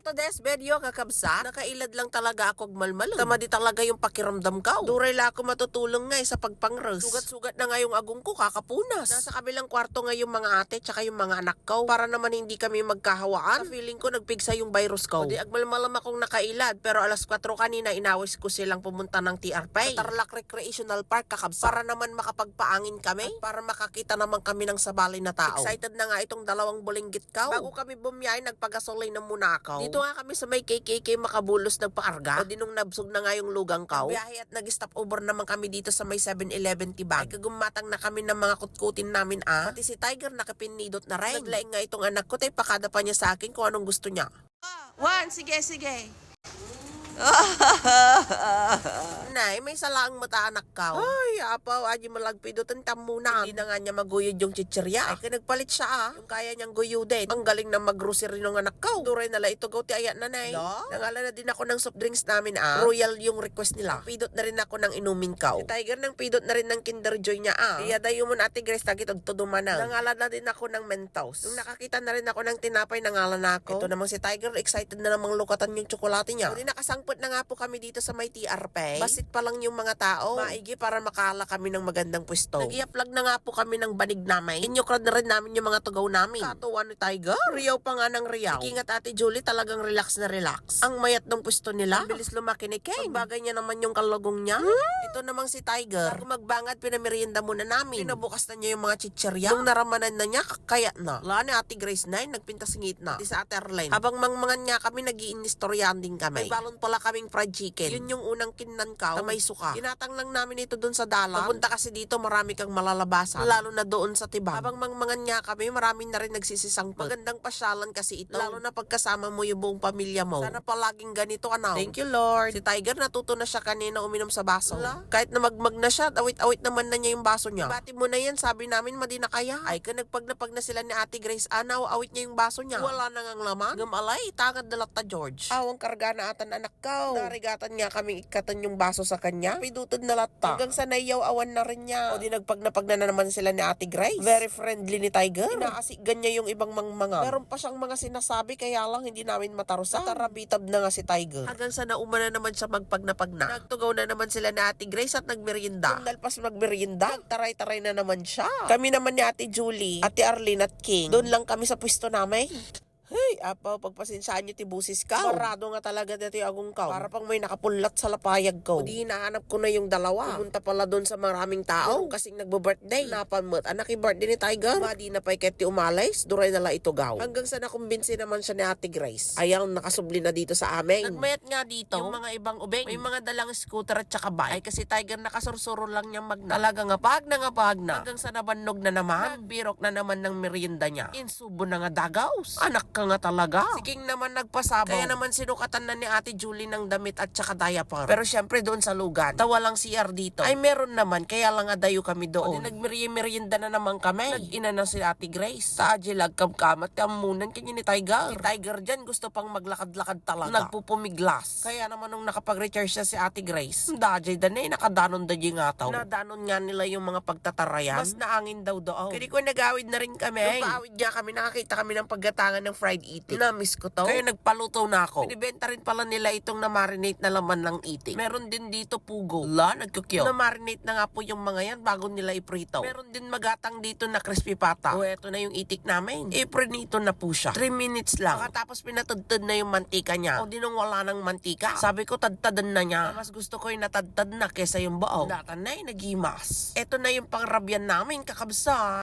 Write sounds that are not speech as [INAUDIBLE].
For today's video, kakabsa, nakailad lang talaga ako malmalong. Tama di talaga yung pakiramdam ko. Duray la ako matutulong nga eh, sa pagpangres. Sugat-sugat na nga yung agong ko, kakapunas. Nasa kabilang kwarto nga yung mga ate tsaka yung mga anak ko. Para naman hindi kami magkahawaan. Sa feeling ko, nagpigsa yung virus ko. O di agmalmalam akong nakailad, pero alas 4 kanina inawis ko silang pumunta ng TRP. Sa Tarlac Recreational Park, kakabsa. Para naman makapagpaangin kami. At para makakita naman kami ng sabali na tao. Excited na nga itong dalawang bulinggit ko. Bago kami bumiyay, nagpagasolay na muna ako. Dito nga kami sa may KKK Makabulos nagpakarga. O di nung nabsog na nga yung lugang ko. Biyahe at nag-stop over naman kami dito sa may 7-Eleven Tibag. Ay kagumatang na kami ng mga kutkutin namin ah. Pati si Tiger nakapinidot na rin. Naglaing nga itong anak ko, tay pakada pa niya sa akin kung anong gusto niya. One, sige, sige. [LAUGHS] Nay, may salaang mata anak ka. Ay, apaw, aji malagpido tantam muna. Hindi na nga niya maguyod yung chichirya. Ay, kinagpalit siya ah. Yung kaya niyang guyudin. Ang galing na mag-grocery ng anak ko. Duray na la ito gawti ayan na nay. Nangala na din ako ng soft drinks namin ah. Royal yung request nila. Pidot na rin ako ng inumin ka. Si Tiger nang pidot na rin ng Kinder Joy niya ah. Iya dayo mo na ate Grace tagit og. Nangala na din ako ng Mentos. Nung nakakita na rin ako ng tinapay nangala na ako. Ito namang si Tiger excited na namang lukatan yung tsokolate niya. Hindi nakasangpot na nga po kami dito sa may TRP. Basit pa lang yung mga tao. Maigi para makala kami ng magandang pwesto. Nag-i-uplag na nga po kami ng banig namin. Inyokrad na rin namin yung mga tugaw namin. Katuwa ni Tiger. Riyaw pa nga ng riyaw. Ikingat ate Julie talagang relax na relax. Ang mayat ng pwesto nila. Ang bilis lumaki ni Ken. Pagbagay niya naman yung kalugong niya. Ito namang si Tiger. Bago magbangad, pinamerienda muna namin. Pinabukas na niya yung mga chichirya. Nung naramanan na niya, kaya na. Wala ni ate Grace Nine, nagpintas ngit na. Di sa ate Arlene. Habang mangmangan nga kami, nagiinistoryahan din kami. May balon pala kaming fried chicken. Yun yung unang kinnan ka na may suka. Tinatang lang namin ito doon sa dalan. Papunta kasi dito, marami kang malalabasan. Lalo na doon sa tibag. Habang mangmangan nga kami, marami na rin nagsisisang Magandang pasyalan kasi ito. Lalo na pagkasama mo yung buong pamilya mo. Sana palaging ganito, ano. Thank you, Lord. Si Tiger, natuto na siya kanina uminom sa baso. Kahit na magmag na siya, awit-awit naman na niya yung baso niya. Bati mo na yan, sabi namin, madi na kaya. Ay, ka nagpagnapag na sila ni Ate Grace Ana, awit niya yung baso niya. Wala na ngang laman. Gamalay, tangad na lata George. Awang karga na atan anak ko. Narigatan nga kaming ikatan yung baso sa kanya. Pidutod na lata. Hanggang sa nayaw awan na rin niya. O di nagpagnapag na, na naman sila ni Ate Grace. Very friendly ni Tiger. Inaasigan niya yung ibang mangmanga. Meron pa siyang mga sinasabi kaya lang hindi namin matarusan. Tarabitab na nga si Tiger. Hanggang sa nauma na naman siya magpagnapag na. Nagtugaw na naman sila ni Ate Grace at nagmerienda. Nung dalpas magmerienda, nagtaray-taray na naman siya. Kami naman ni Ate Julie, Ate Arlene at King. Doon lang kami sa pwesto namin. [LAUGHS] Apaw, pagpasensyahan niyo ti busis ka. Barado nga talaga dito yung agong ka. Para pang may nakapulat sa lapayag ko. Di hinahanap ko na yung dalawa. Pumunta pala doon sa maraming tao. Kasing nagbo-birthday. Napamot. Anak yung birthday ni Tiger. Madi na pa ti umalis. Duray na la ito gaw. Hanggang sa nakumbinsi naman siya ni Ate Grace. Ayaw nakasubli na dito sa amin. Nagmayat nga dito. Yung mga ibang ubeng. May mga dalang scooter at saka bike. Ay kasi Tiger nakasursuro lang niyang magna. Talaga nga pag na nga pag na. Hanggang sa nabannog na naman. Nagbirok na naman ng merienda niya. Insubo na nga dagaws. Anak ka nga talaga. Si King naman nagpasabaw. Kaya naman sinukatan na ni Ate Julie ng damit at saka diaper. Pero syempre doon sa lugan. Tawa lang CR dito. Ay meron naman. Kaya lang nga dayo kami doon. Di nagmerienda na naman kami. Nag-ina na si Ate Grace. Sa ajilag kamkamat kamunan kanya ni Tiger. Si Tiger dyan gusto pang maglakad-lakad talaga. Nagpupumiglas. Kaya naman nung nakapag-recharge siya si Ate Grace. Dajay da na eh. Nakadanon da nga tao. Nadanon nga nila yung mga pagtatarayan. Mas naangin daw doon. Kaya ko nagawid na rin kami. Nung paawid nga kami, nakakita kami ng paggatangan ng fried eating. Na-miss ko to. Kaya nagpaluto na ako. Binibenta rin pala nila itong na-marinate na laman ng eating. Meron din dito pugo. La, nagkukyo. Na-marinate na nga po yung mga yan bago nila iprito. Meron din magatang dito na crispy pata. O eto na yung itik namin. Iprinito na po siya. 3 minutes lang. Pagkatapos pinatadtad na yung mantika niya. O di nung wala ng mantika. Sabi ko tadtadan na niya. Mas gusto ko yung natadtad na kesa yung buo. Datan na yung nagimas. Eto na yung pangrabyan namin kakabsa.